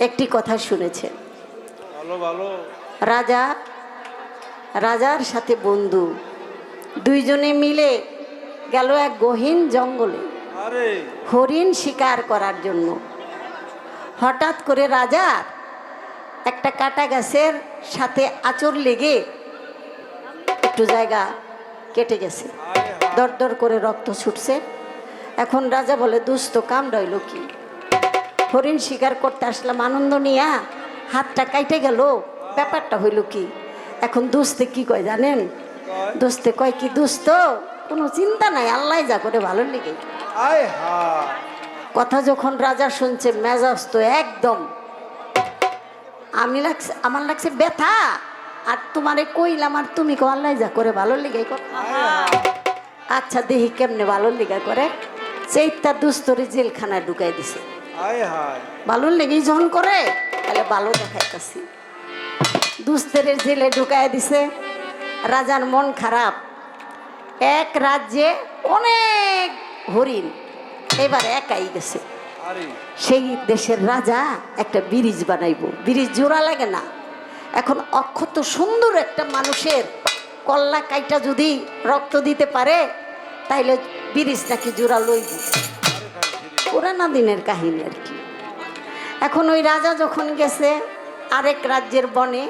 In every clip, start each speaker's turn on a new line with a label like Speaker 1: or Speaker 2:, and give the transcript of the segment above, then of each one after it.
Speaker 1: একটি কথা শুনেছেন
Speaker 2: ভালো
Speaker 1: রাজা রাজার সাথে বন্ধু। দুইজনে মিলে গেল এক গহীন জঙ্গলে। হরিণ শিকার করার জন্য। হঠাৎ করে রাজার একটা কাটা গাছের সাথে আচর লেগে একটু জায়গা কেটে গেছে। দর দর করে রক্ত ছুটছে। এখন রাজা বলে দুস্থ কামড় হইল কি? হরিণ শিকার করতে আসলাম আনন্দ নিয়া হাতটা কাইটে গেল। ব্যাপারটা হইল কি এখন দুস্তে কি কয় জানেন? দোস্তে কয় কি দুস্থ কোনো চিন্তা নাই আল্লাহ যা করে ভালো লেগে কথা যখন রাজা শুনছে মেজাজ তো একদম আমি লাগছে আমার লাগছে ব্যথা আর তোমারে কইলাম আর তুমি কো আল্লাহ যা করে ভালো লেগে আচ্ছা দেখি কেমনে ভালো লেগা করে। সেইটা দুস্তরে জেলখানায় ঢুকাই দিছে। ভালো লেগেই যখন করে তাহলে ভালো দেখাইতেছি। দুস্তের জেলে ঢুকাই দিছে। রাজার মন খারাপ। এক রাজ্যে অনেক হরিণ এবার একাই গেছে। সেই দেশের রাজা একটা ব্রিজ বানাইব। ব্রিজ জোড়া লাগে না। এখন অক্ষত সুন্দর একটা মানুষের কল্লা কাইটা যদি রক্ত দিতে পারে তাইলে ব্রিজ নাকি জোড়া লইব। পুরানা দিনের কাহিনী আর কি। এখন ওই রাজা যখন গেছে আরেক রাজ্যের বনে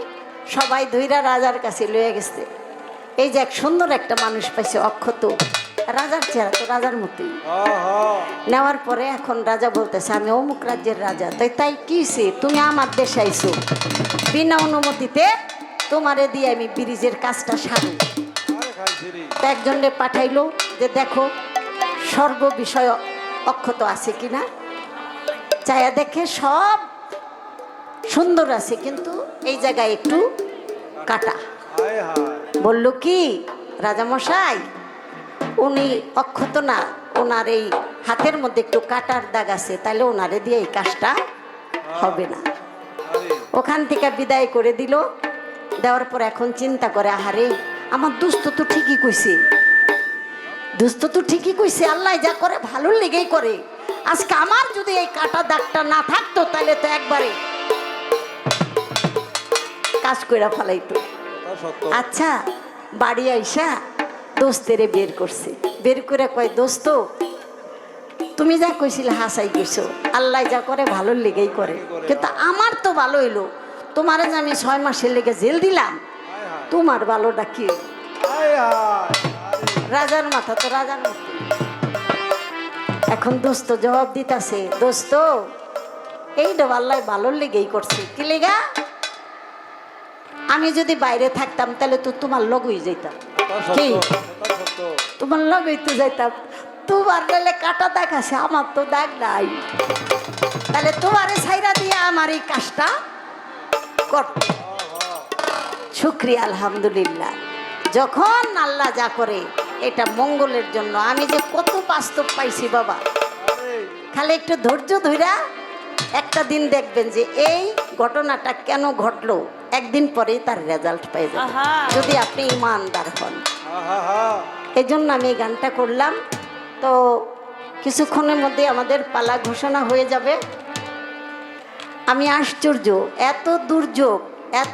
Speaker 1: সবাই ধৈরা রাজার কাছে লয়ে গেছে। এই যে এক সুন্দর একটা মানুষ পাইছে অক্ষত। রাজার চেহারা তো রাজার মতোই। নেওয়ার পরে এখন রাজা বলতেছে আমি অমুক রাজ্যের রাজা। তাই তাই কিসে তুমি আমার দেশে আইছো। বিনা অনুমতিতে তোমারে দিয়ে আমি ব্রিজের কাজটা সারু। একজনকে পাঠাইলো যে দেখো বিষয় অক্ষত আছে কিনা? চায়া দেখে সব সুন্দর আছে কিন্তু এই জায়গায় একটু কাটা। বলল কি রাজামশাই উনি অক্ষত না ওনার এই হাতের মধ্যে একটু কাটার দাগ আছে তাহলে ওনারে দিয়ে এই কাজটা হবে না। ওখান থেকে বিদায় করে দিল। দেওয়ার পর এখন চিন্তা করে আহারে আমার দুস্থ তো ঠিকই কইছে। দুস্থ তো ঠিকই কইছে আল্লাহ যা করে ভালো লেগেই করে। আজকে আমার যদি এই কাটা দাগটা না থাকতো তাহলে তো একবারে কাজ কইরা ফেলাইতো। আচ্ছা বাড়ি আইসা দোস্তেরে বের করছে। বের করে কয় দোস্ত তুমি যা কইছিলে হাসাই কইছো। আল্লাহ যা করে ভালো লেগেই করে। কিন্তু আমার তো ভালো হইল। তোমারে যে আমি ছয় মাসের লেগে জেল দিলাম তোমার ভালোটা কি?
Speaker 2: আয়
Speaker 1: রাজার মাথা তো রাজার মতো এখন দোস্ত জবাব দিতাছে দোস্ত এইটা আল্লাহ ভালোর লেগেই করছে। কি লেগা? আমি যদি বাইরে থাকতাম তাহলে তো তোমার লগই যেতাম
Speaker 2: তা
Speaker 1: কি? তোমার লগই তো যাইতাম। তোমার গেলে কাটা দাগ আছে আমার তো দাগ নাই। তাহলে তোমারে সাইরা দিয়ে আমার এই কাজটা কর। শুক্রিয়া আলহামদুলিল্লাহ। যখন আল্লাহ যা করে এটা মঙ্গলের জন্য। আমি যে কত বাস্তব পাইছি বাবা। খালি একটু ধৈর্য ধইরা একটা দিন দেখবেন যে এই ঘটনাটা কেন ঘটলো। একদিন পরেই তার রেজাল্ট পাই যাবেন যদি আপনি ইমানদার হন। এই জন্য আমি এই গানটা করলাম। তো কিছুক্ষণের মধ্যে আমাদের পালা ঘোষণা হয়ে যাবে। আমি আশ্চর্য এত দুর্যোগ